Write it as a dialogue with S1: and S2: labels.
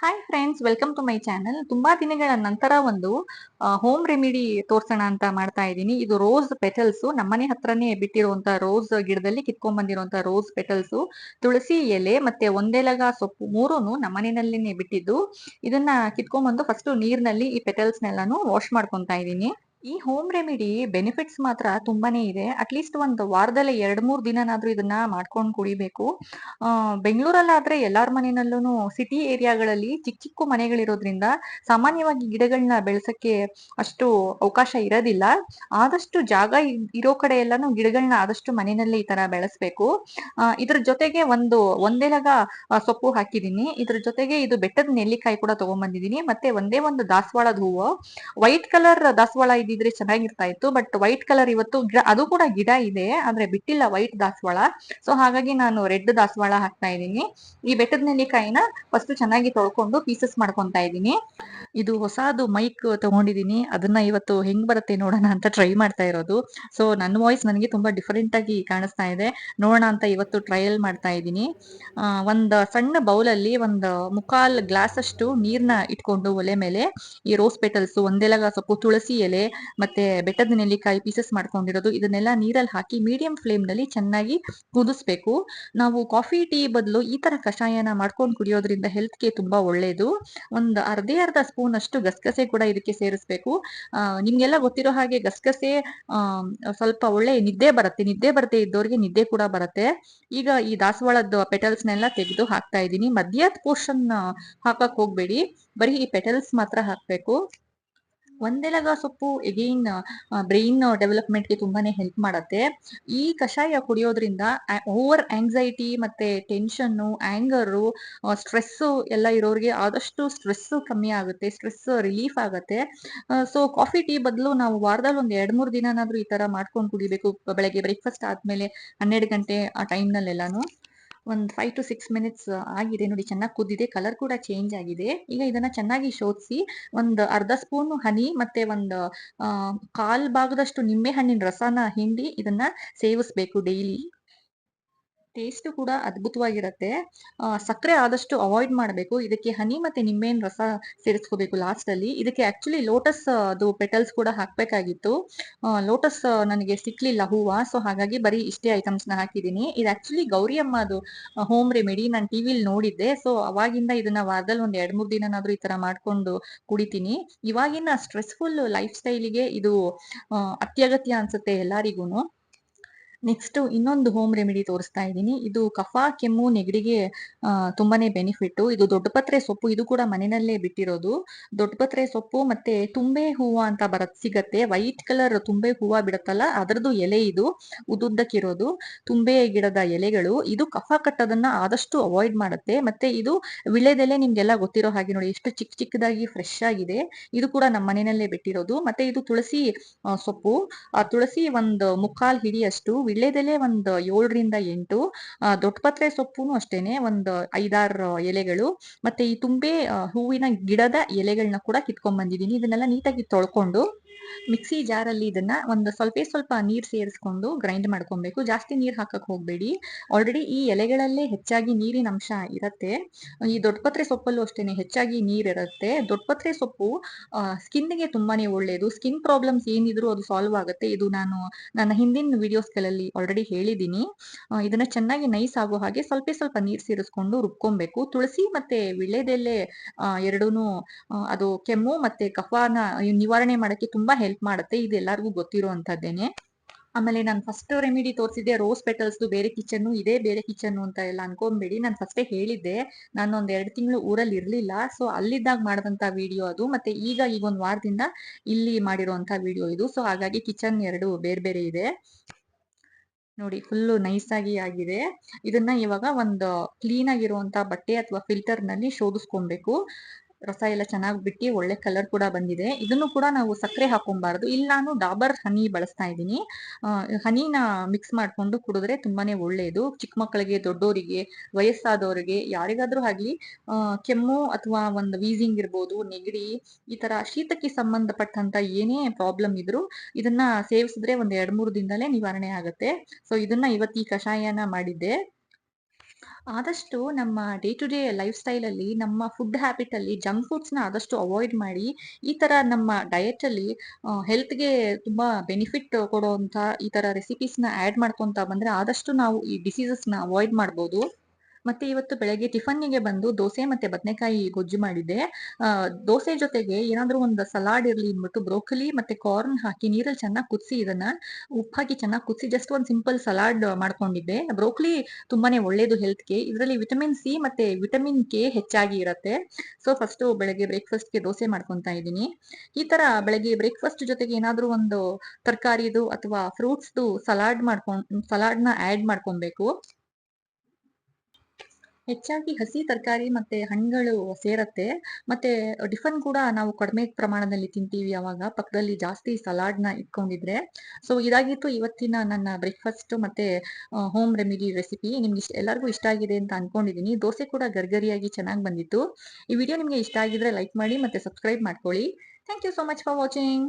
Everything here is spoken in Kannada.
S1: Hi friends welcome to my channel ತುಂಬಾ ದಿನಗಳ ನಂತರ ಒಂದು ಹೋಮ್ ರೆಮಿಡಿ ತೋರ್ಸೋಣ ಅಂತ ಮಾಡ್ತಾ ಇದ್ದೀನಿ. ಇದು ರೋಸ್ ಪೆಟಲ್ಸ್ ನಮ್ಮನೆ ಹತ್ರನೇ ಬಿಟ್ಟಿರುವಂತ ರೋಸ್ ಗಿಡದಲ್ಲಿ ಕಿತ್ಕೊಂಡ್ ಬಂದಿರುವಂತಹ ರೋಸ್ ಪೆಟಲ್ಸ್ ತುಳಸಿ ಎಲೆ ಮತ್ತೆ ಒಂದೆಲಗ ಸೊಪ್ಪು ಮೂರೂನು ನಮ್ಮನೆಯಲ್ಲಿನೇ ಬಿಟ್ಟಿದ್ದು. ಇದನ್ನ ಕಿತ್ಕೊಂಡ್ಬಂದು ಫಸ್ಟ್ ನೀರ್ನಲ್ಲಿ ಈ ಪೆಟಲ್ಸ್ ನೆಲ್ಲಾನು ವಾಶ್ ಮಾಡ್ಕೊಂತಾ ಇದ್ದೀನಿ. ಈ ಹೋಮ್ ರೆಮಿಡಿ ಬೆನಿಫಿಟ್ಸ್ ಮಾತ್ರ ತುಂಬಾನೇ ಇದೆ. ಅಟ್ಲೀಸ್ಟ್ ಒಂದು ವಾರದಲ್ಲಿ ಎರಡ್ ಮೂರ್ ದಿನನಾದ್ರೂ ಇದನ್ನ ಮಾಡ್ಕೊಂಡು ಕುಡಿಬೇಕು. ಬೆಂಗಳೂರಲ್ಲಾದ್ರೆ ಎಲ್ಲಾರ ಮನೆಯಲ್ಲೂ ಸಿಟಿ ಏರಿಯಾಗಳಲ್ಲಿ ಚಿಕ್ಕ ಚಿಕ್ಕ ಮನೆಗಳಿರೋದ್ರಿಂದ ಸಾಮಾನ್ಯವಾಗಿ ಗಿಡಗಳನ್ನ ಬೆಳೆಸಕ್ಕೆ ಅಷ್ಟು ಅವಕಾಶ ಇರೋದಿಲ್ಲ. ಆದಷ್ಟು ಜಾಗ ಇರೋ ಕಡೆ ಎಲ್ಲಾನು ಗಿಡಗಳನ್ನ ಆದಷ್ಟು ಮನೆಯಲ್ಲೇ ಈ ತರ ಬೆಳೆಸ್ಬೇಕು. ಇದ್ರ ಜೊತೆಗೆ ಒಂದು ಒಂದೇಲಗ ಸೊಪ್ಪು ಹಾಕಿದೀನಿ ಇದ್ರ ಜೊತೆಗೆ ಇದು ಬೆಟ್ಟದ ನೆಲ್ಲಿಕಾಯಿ ಕೂಡ ತಗೊಂಡ್ಬಂದಿದ್ದೀನಿ ಮತ್ತೆ ಒಂದೇ ಒಂದು ದಾಸವಾಳದ ಹೂವು. ವೈಟ್ ಕಲರ್ ದಾಸವಾಳ ಇದ್ದಿದ್ರೆ ಚೆನ್ನಾಗಿರ್ತಾ ಇತ್ತು ಬಟ್ ವೈಟ್ ಕಲರ್ ಇವತ್ತು ಗಿಡ, ಅದು ಕೂಡ ಗಿಡ ಇದೆ, ಆದ್ರೆ ಬಿಟ್ಟಿಲ್ಲ ವೈಟ್ ದಾಸವಾಳ. ಸೊ ಹಾಗಾಗಿ ನಾನು ರೆಡ್ ದಾಸವಾಳ ಹಾಕ್ತಾ ಇದ್ದೀನಿ. ಈ ಬೆಟ್ಟದ ನೆಲ್ಲಿಕಾಯಿನ ಫಸ್ಟ್ ಚೆನ್ನಾಗಿ ತೊಳ್ಕೊಂಡು ಪೀಸಸ್ ಮಾಡ್ಕೊಂತಾ ಇದ್ದೀನಿ. ಇದು ಹೊಸದು ಮೈಕ್ ತಗೊಂಡಿದೀನಿ ಅದನ್ನ ಇವತ್ತು ಹೆಂಗ್ ಬರುತ್ತೆ ನೋಡೋಣ ಅಂತ ಟ್ರೈ ಮಾಡ್ತಾ ಇರೋದು. ಸೊ ನನ್ನ ವಾಯ್ಸ್ ನನಗೆ ತುಂಬಾ ಡಿಫರೆಂಟ್ ಆಗಿ ಕಾಣಿಸ್ತಾ ಇದೆ. ನೋಡೋಣ ಅಂತ ಇವತ್ತು ಟ್ರಯಲ್ ಮಾಡ್ತಾ ಇದ್ದೀನಿ. ಒಂದ್ ಸಣ್ಣ ಬೌಲಲ್ಲಿ ಒಂದು ಮುಕ್ಕಾಲ್ ಗ್ಲಾಸ್ ಅಷ್ಟು ನೀರ್ನ ಇಟ್ಕೊಂಡು ಒಲೆ ಮೇಲೆ ಈ ರೋಸ್ ಪೆಟಲ್ಸ್ ಒಂದೆಲಗ ಸೊಪ್ಪು, ತುಳಸಿ ಎಲೆ ಮತ್ತೆ ಬೆಟ್ಟದ ನೆಲ್ಲಿಕಾಯಿ ಪೀಸಸ್ ಮಾಡ್ಕೊಂಡಿರೋದು. ಇದನ್ನೆಲ್ಲ ನೀರಲ್ಲಿ ಹಾಕಿ ಮೀಡಿಯಂ ಫ್ಲೇಮ್ನಲ್ಲಿ ಚೆನ್ನಾಗಿ ಕುದಿಸ್ಬೇಕು. ನಾವು ಕಾಫಿ ಟೀ ಬದಲು ಈ ತರ ಕಷಾಯನ ಮಾಡ್ಕೊಂಡು ಕುಡಿಯೋದ್ರಿಂದ ಹೆಲ್ತ್ಗೆ ತುಂಬಾ ಒಳ್ಳೇದು. ಒಂದು ಅರ್ಧೇ ಅರ್ಧ ಸ್ಪೂನ್ ಅಷ್ಟು ಗಸಗಸೆ ಕೂಡ ಇದಕ್ಕೆ ಸೇರಿಸ್ಬೇಕು. ನಿಮ್ಗೆಲ್ಲ ಗೊತ್ತಿರೋ ಹಾಗೆ ಗಸಗಸೆ ಸ್ವಲ್ಪ ಒಳ್ಳೆ ನಿದ್ದೆ ಬರುತ್ತೆ. ನಿದ್ದೆ ಬರದೇ ಇದ್ದವ್ರಿಗೆ ನಿದ್ದೆ ಕೂಡ ಬರುತ್ತೆ. ಈಗ ಈ ದಾಸವಾಳದ ಪೆಟಲ್ಸ್ನೆಲ್ಲ ತೆಗೆದು ಹಾಕ್ತಾ ಇದ್ದೀನಿ. ಮಧ್ಯದ ಪೋರ್ಷನ್ ಹಾಕಕ್ ಹೋಗ್ಬೇಡಿ. ಬರೀ ಈ ಪೆಟಲ್ಸ್ ಮಾತ್ರ ಹಾಕ್ಬೇಕು. ಒಂದೆಲಗ ಸೊಪ್ಪು ಎಗೈನ್ ಬ್ರೈನ್ ಡೆವಲಪ್ಮೆಂಟ್ಗೆ ತುಂಬಾನೇ ಹೆಲ್ಪ್ ಮಾಡತ್ತೆ. ಈ ಕಷಾಯ ಕುಡಿಯೋದ್ರಿಂದ ಓವರ್ ಆಂಗ್ಸೈಟಿ ಮತ್ತೆ ಟೆನ್ಷನ್ನು ಆಂಗರು ಸ್ಟ್ರೆಸ್ ಎಲ್ಲ ಇರೋರಿಗೆ ಆದಷ್ಟು ಸ್ಟ್ರೆಸ್ ಕಮ್ಮಿ ಆಗುತ್ತೆ ಸ್ಟ್ರೆಸ್ ರಿಲೀಫ್ ಆಗುತ್ತೆ. ಸೊ ಕಾಫಿ ಟೀ ಬದಲು ನಾವು ವಾರದಲ್ಲಿ ಒಂದ್ ಎರಡ್ ಮೂರ್ ದಿನನಾದ್ರೂ ಈ ತರ ಮಾಡ್ಕೊಂಡು ಕುಡಿಬೇಕು, ಬೆಳಗ್ಗೆ ಬ್ರೇಕ್ಫಾಸ್ಟ್ ಆದ್ಮೇಲೆ ಹನ್ನೆರಡು ಗಂಟೆ ಆ ಟೈಮ್ನಲ್ಲೆಲ್ಲಾನು ಒಂದ್ ಫೈವ್ ಟು ಸಿಕ್ಸ್ ಮಿನಿಟ್ಸ್ ಆಗಿದೆ. ನೋಡಿ, ಚೆನ್ನಾಗಿ ಕುದ್ದಿದೆ. ಕಲರ್ ಕೂಡ ಚೇಂಜ್ ಆಗಿದೆ. ಈಗ ಇದನ್ನ ಚೆನ್ನಾಗಿ ಶೋಧಿಸಿ ಒಂದು ಅರ್ಧ ಸ್ಪೂನ್ ಹನಿ ಮತ್ತೆ ಒಂದು ಕಾಲ್ ಭಾಗದಷ್ಟು ನಿಂಬೆ ಹಣ್ಣಿನ ರಸನ ಹಿಂಡಿ ಇದನ್ನ ಸೇವಿಸ್ಬೇಕು ಡೈಲಿ ಟೇಸ್ಟ್ ಕೂಡ ಅದ್ಭುತವಾಗಿರುತ್ತೆ. ಸಕ್ಕರೆ ಆದಷ್ಟು ಅವಾಯ್ಡ್ ಮಾಡಬೇಕು. ಇದಕ್ಕೆ ಹನಿ ಮತ್ತೆ ನಿಂಬೆಹಣ್ಣು ರಸ ಸೇರಿಸ್ಕೋಬೇಕು ಲಾಸ್ಟ್ ಅಲ್ಲಿ. ಇದಕ್ಕೆ ಆಕ್ಚುಲಿ ಲೋಟಸ್ ಅದು ಪೆಟಲ್ಸ್ ಕೂಡ ಹಾಕ್ಬೇಕಾಗಿತ್ತು. ಲೋಟಸ್ ನನಗೆ ಸಿಕ್ಲಿಲ್ಲ ಹೂವ ಸೊ ಹಾಗಾಗಿ ಬರೀ ಇಷ್ಟೇ ಐಟಮ್ಸ್ನ ಹಾಕಿದೀನಿ ಇದು ಆಕ್ಚುಲಿ ಗೌರಿ ಅಮ್ಮದು ಹೋಮ್ ರೆಮಿಡಿ ನಾನು ಟಿವಿಲಿ ನೋಡಿದ್ದೆ. ಸೊ ಅವಾಗಿಂದ ಇದನ್ನ ವಾರದಲ್ಲಿ ಒಂದ್ ಎರಡ್ ಮೂರ್ ದಿನನಾದ್ರೂ ಈ ತರ ಮಾಡ್ಕೊಂಡು ಕುಡಿತೀನಿ. ಇವಾಗಿನ ಸ್ಟ್ರೆಸ್ಫುಲ್ ಲೈಫ್ ಸ್ಟೈಲಿಗೆ ಇದು ಅತ್ಯಗತ್ಯ ಅನ್ಸುತ್ತೆ ಎಲ್ಲರಿಗೂನು. ನೆಕ್ಸ್ಟ್ ಇನ್ನೊಂದು ಹೋಮ್ ರೆಮಿಡಿ ತೋರಿಸ್ತಾ ಇದ್ದೀನಿ. ಇದು ಕಫ, ಕೆಮ್ಮು, ನೆಗಡಿಗೆ ತುಂಬಾನೇ ಬೆನಿಫಿಟ್ ಇದು ದೊಡ್ಡಪತ್ರೆ ಸೊಪ್ಪು, ಇದು ಕೂಡ ಮನೆಯಲ್ಲೇ ಬಿಟ್ಟಿರೋದು. ದೊಡ್ಡಪತ್ರೆ ಸೊಪ್ಪು ಮತ್ತೆ ತುಂಬೆ ಹೂವು ಅಂತ ಬರತ್, ಸಿಗತ್ತೆ. ವೈಟ್ ಕಲರ್ ತುಂಬೆ ಹೂವ ಬಿಡತ್ತಲ್ಲ, ಅದರದ್ದು ಎಲೆ ಇದು ಉದ್ದುದ್ದಕ್ಕಿರೋದು ತುಂಬೆ ಗಿಡದ ಎಲೆಗಳು, ಇದು ಕಫ ಕಟ್ಟೋದನ್ನ ಆದಷ್ಟು ಅವಾಯ್ಡ್ ಮಾಡುತ್ತೆ. ಮತ್ತೆ ಇದು ವಿಳೆದೆಲೆ ನಿಮ್ಗೆಲ್ಲ ಗೊತ್ತಿರೋ ಹಾಗೆ ನೋಡಿ, ಎಷ್ಟು ಚಿಕ್ಕ ಚಿಕ್ಕದಾಗಿ ಫ್ರೆಶ್ ಆಗಿದೆ. ಇದು ಕೂಡ ನಮ್ಮ ಮನೆಯಲ್ಲೇ ಬಿಟ್ಟಿರೋದು. ಮತ್ತೆ ಇದು ತುಳಸಿ ಸೊಪ್ಪು. ಆ ತುಳಸಿ ಒಂದು ಮುಕ್ಕಾಲ್ ಹಿಡಿಯಷ್ಟು ವಿಳ್ಳೆದೆಲೆ ಒಂದು ಏಳರಿಂದ ಎಂಟು ದೊಡ್ಡ ಪತ್ರೆ ಸೊಪ್ಪುನು ಅಷ್ಟೇನೆ, ಒಂದು ಐದಾರು ಎಲೆಗಳು ಮತ್ತೆ ಈ ತುಂಬೆ ಹೂವಿನ ಗಿಡದ ಎಲೆಗಳನ್ನ ಕೂಡ ಕಿತ್ಕೊಂಡ್ ಬಂದಿದ್ದೀನಿ. ಇದನ್ನೆಲ್ಲ ನೀಟಾಗಿ ತೊಳ್ಕೊಂಡು ಮಿಕ್ಸಿ ಜಾರಲ್ಲಿ ಇದನ್ನ ಒಂದು ಸ್ವಲ್ಪ ಸ್ವಲ್ಪ ನೀರ್ ಸೇರಿಸ್ಕೊಂಡು ಗ್ರೈಂಡ್ ಮಾಡ್ಕೊಬೇಕು. ಜಾಸ್ತಿ ನೀರ್ ಹಾಕಕ್ ಹೋಗ್ಬೇಡಿ. ಆಲ್ರೆಡಿ ಈ ಎಲೆಗಳಲ್ಲೇ ಹೆಚ್ಚಾಗಿ ನೀರಿನ ಅಂಶ ಇರತ್ತೆ. ಈ ದೊಡ್ಡಪತ್ರೆ ಸೊಪ್ಪಲ್ಲೂ ಅಷ್ಟೇನೆ ಹೆಚ್ಚಾಗಿ ನೀರ್ ಇರುತ್ತೆ. ದೊಡ್ಡಪತ್ರೆ ಸೊಪ್ಪು ಸ್ಕಿನ್ಗೆ ತುಂಬಾನೇ ಒಳ್ಳೆಯದು ಸ್ಕಿನ್ ಪ್ರಾಬ್ಲಮ್ಸ್ ಏನಿದ್ರು ಅದು ಸಾಲ್ವ್ ಆಗುತ್ತೆ. ಇದು ನಾನು ನನ್ನ ಹಿಂದಿನ ವಿಡಿಯೋಸ್ಗಳಲ್ಲಿ ಆಲ್ರೆಡಿ ಹೇಳಿದ್ದೀನಿ. ಇದನ್ನ ಚೆನ್ನಾಗಿ ನೈಸ್ ಆಗೋ ಹಾಗೆ ಸ್ವಲ್ಪ ಸ್ವಲ್ಪ ನೀರ್ ಸೇರಿಸ್ಕೊಂಡು ರುಬ್ಕೊಬೇಕು. ತುಳಸಿ ಮತ್ತೆ ವಿಳ್ಳೆದೆಲೆ ಆ, ಎರಡೂನು ಅದು ಕೆಮ್ಮು ಮತ್ತೆ ಕಫಾನ ನಿವಾರಣೆ ಮಾಡಕ್ಕೆ ತುಂಬಾ ಹೆಲ್ಪ್ ಮಾಡುತ್ತೆ. ಇದು ಎಲ್ಲರಿಗೂ ಗೊತ್ತಿರೋ ಅಂತದ್ದೇನೆ ಆಮೇಲೆ ನಾನು ಫಸ್ಟ್ ರೆಮಿಡಿ ತೋರಿಸಿದ್ದೆ ರೋಸ್ ಪೆಟಲ್ಸ್ದು ಬೇರೆ ಕಿಚನ್ ಇದೇ, ಬೇರೆ ಕಿಚನ್ ಅಂತ ಎಲ್ಲ ಅನ್ಕೊಂಬೇಡಿ. ನಾನು ಫಸ್ಟೇ ಹೇಳಿದ್ದೆ, ನಾನು ಒಂದ್ ಎರಡು ತಿಂಗಳು ಊರಲ್ಲಿ ಇರ್ಲಿಲ್ಲ. ಸೊ ಅಲ್ಲಿದ್ದಾಗ ಮಾಡಿದಂತ ವಿಡಿಯೋ ಅದು. ಮತ್ತೆ ಈಗ ಈಗ ಒಂದು ವಾರದಿಂದ ಇಲ್ಲಿ ಮಾಡಿರುವಂತಹ ವಿಡಿಯೋ ಇದು. ಸೊ ಹಾಗಾಗಿ ಕಿಚನ್ ಎರಡು ಬೇರೆ ಬೇರೆ ಇದೆ. ನೋಡಿ ಫುಲ್ಲು ನೈಸ್ ಆಗಿ ಆಗಿದೆ. ಇದನ್ನ ಇವಾಗ ಒಂದು ಕ್ಲೀನ್ ಆಗಿರುವಂತ ಬಟ್ಟೆ ಅಥವಾ ಫಿಲ್ಟರ್ನಲ್ಲಿ ಶೋಧಿಸ್ಕೊಬೇಕು. ರಸ ಎಲ್ಲ ಚೆನ್ನಾಗಿ ಬಿಟ್ಟು ಒಳ್ಳೆ ಕಲರ್ ಕೂಡ ಬಂದಿದೆ. ಇದನ್ನು ಕೂಡ ನಾವು ಸಕ್ಕರೆ ಹಾಕೊಬಾರ್ದು ಇಲ್ಲಾನು ಡಾಬರ್ ಹನಿ ಬಳಸ್ತಾ ಇದ್ದೀನಿ. ಹನಿನ ಮಿಕ್ಸ್ ಮಾಡ್ಕೊಂಡು ಕುಡಿದ್ರೆ ತುಂಬಾನೇ ಒಳ್ಳೆಯದು ಚಿಕ್ಕ ಮಕ್ಕಳಿಗೆ, ದೊಡ್ಡೋರಿಗೆ, ವಯಸ್ಸಾದವರಿಗೆ, ಯಾರಿಗಾದ್ರೂ ಆಗ್ಲಿ ಕೆಮ್ಮು ಅಥವಾ ಒಂದು ವೀಸಿಂಗ್ ಇರ್ಬೋದು, ನೆಗಡಿ, ಈ ತರ ಶೀತಕ್ಕೆ ಸಂಬಂಧಪಟ್ಟಂತ ಏನೇ ಪ್ರಾಬ್ಲಮ್ ಇದ್ರು ಇದನ್ನ ಸೇವಿಸಿದ್ರೆ ಒಂದ್ ಎರಡ್ ಮೂರು ದಿನದಲ್ಲೇ ನಿವಾರಣೆ ಆಗುತ್ತೆ. ಸೊ ಇದನ್ನ ಇವತ್ತು ಈ ಕಷಾಯನ ಮಾಡಿದ್ದೆ. ಆದಷ್ಟು ನಮ್ಮ ಡೇ ಟು ಡೇ ಲೈಫ್ ಸ್ಟೈಲಲ್ಲಿ ನಮ್ಮ ಫುಡ್ ಹ್ಯಾಬಿಟಲ್ಲಿ ಜಂಕ್ ಫುಡ್ಸ್ನ ಆದಷ್ಟು ಅವಾಯ್ಡ್ ಮಾಡಿ, ಈ ತರ ನಮ್ಮ ಡಯೆಟ್ ಅಲ್ಲಿ ಹೆಲ್ತ್ಗೆ ತುಂಬಾ ಬೆನಿಫಿಟ್ ಕೊಡುವಂತ ಈ ತರ ರೆಸಿಪೀಸ್‌ನ ಆಡ್ ಮಾಡ್ಕೊಂತ ಬಂದ್ರೆ ಆದಷ್ಟು ನಾವು ಈ ಡಿಸೀಸಸ್‌ನ ಅವಾಯ್ಡ್ ಮಾಡ್ಬೋದು. ಮತ್ತೆ ಇವತ್ತು ಬೆಳಗ್ಗೆ ಟಿಫನ್ನಿಗೆ ಬಂದು ದೋಸೆ ಮತ್ತೆ ಬದನೆಕಾಯಿ ಗೊಜ್ಜು ಮಾಡಿದ್ದೆ. ದೋಸೆ ಜೊತೆಗೆ ಏನಾದ್ರೂ ಒಂದು ಸಲಾಡ್ ಇರ್ಲಿ ಅಂದ್ಬಿಟ್ಟು ಬ್ರೋಕಲಿ ಮತ್ತೆ ಕಾರ್ನ್ ಹಾಕಿ ನೀರಲ್ಲಿ ಚೆನ್ನಾಗಿ ಕುದಿಸಿ ಇದನ್ನ ಉಪ್ಪಾಗಿ ಚೆನ್ನಾಗಿ ಕುದಿಸಿ ಜಸ್ಟ್ ಒಂದು ಸಿಂಪಲ್ ಸಲಾಡ್ ಮಾಡ್ಕೊಂಡಿದ್ದೆ. ಬ್ರೋಕಲಿ ತುಂಬಾನೇ ಒಳ್ಳೇದು ಹೆಲ್ತ್‌ಗೆ. ಇದರಲ್ಲಿ ವಿಟಮಿನ್ ಸಿ ಮತ್ತೆ ವಿಟಮಿನ್ ಕೆ ಹೆಚ್ಚಾಗಿ ಇರತ್ತೆ. ಸೊ ಫಸ್ಟ್ ಬೆಳಗ್ಗೆ ಬ್ರೇಕ್‌ಫಾಸ್ಟ್‌ಗೆ ದೋಸೆ ಮಾಡ್ಕೊಂತ ಇದ್ದೀನಿ. ಈ ತರ ಬೆಳಗ್ಗೆ ಬ್ರೇಕ್‌ಫಾಸ್ಟ್ ಜೊತೆಗೆ ಏನಾದ್ರೂ ಒಂದು ತರಕಾರಿದು ಅಥವಾ ಫ್ರೂಟ್ಸ್‌ದು ಸಲಾಡ್ ಮಾಡ್ಕೊಂಡ್, ಸಲಾಡ್‌ನ ಆಡ್ ಮಾಡ್ಕೊಂಬೇಕು. ಹೆಚ್ಚಾಗಿ ಹಸಿ ತರಕಾರಿ ಮತ್ತೆ ಹಣ್ಣುಗಳು ಸೇರತ್ತೆ. ಮತ್ತೆ ಟಿಫನ್ ಕೂಡ ನಾವು ಕಡಿಮೆ ಪ್ರಮಾಣದಲ್ಲಿ ತಿಂತೀವಿ ಅವಾಗ ಪಕ್ಕದಲ್ಲಿ ಜಾಸ್ತಿ ಸಲಾಡ್‌ನ ಇಟ್ಕೊಂಡಿದ್ರೆ. ಸೊ ಇದಾಗಿತ್ತು ಇವತ್ತಿನ ನನ್ನ ಬ್ರೇಕ್‌ಫಾಸ್ಟ್ ಮತ್ತೆ ಹೋಮ್ ರೆಮಿಡಿ ರೆಸಿಪಿ. ನಿಮ್ಗೆ ಎಲ್ಲರಿಗೂ ಇಷ್ಟ ಆಗಿದೆ ಅಂತ ಅನ್ಕೊಂಡಿದೀನಿ ದೋಸೆ ಕೂಡ ಗರ್ಗರಿಯಾಗಿ ಚೆನ್ನಾಗಿ ಬಂದಿತ್ತು. ಈ ವಿಡಿಯೋ ನಿಮ್ಗೆ ಇಷ್ಟ ಆಗಿದ್ರೆ ಲೈಕ್ ಮಾಡಿ ಮತ್ತೆ ಸಬ್ಸ್ಕ್ರೈಬ್ ಮಾಡ್ಕೊಳ್ಳಿ. Thank you so much for watching.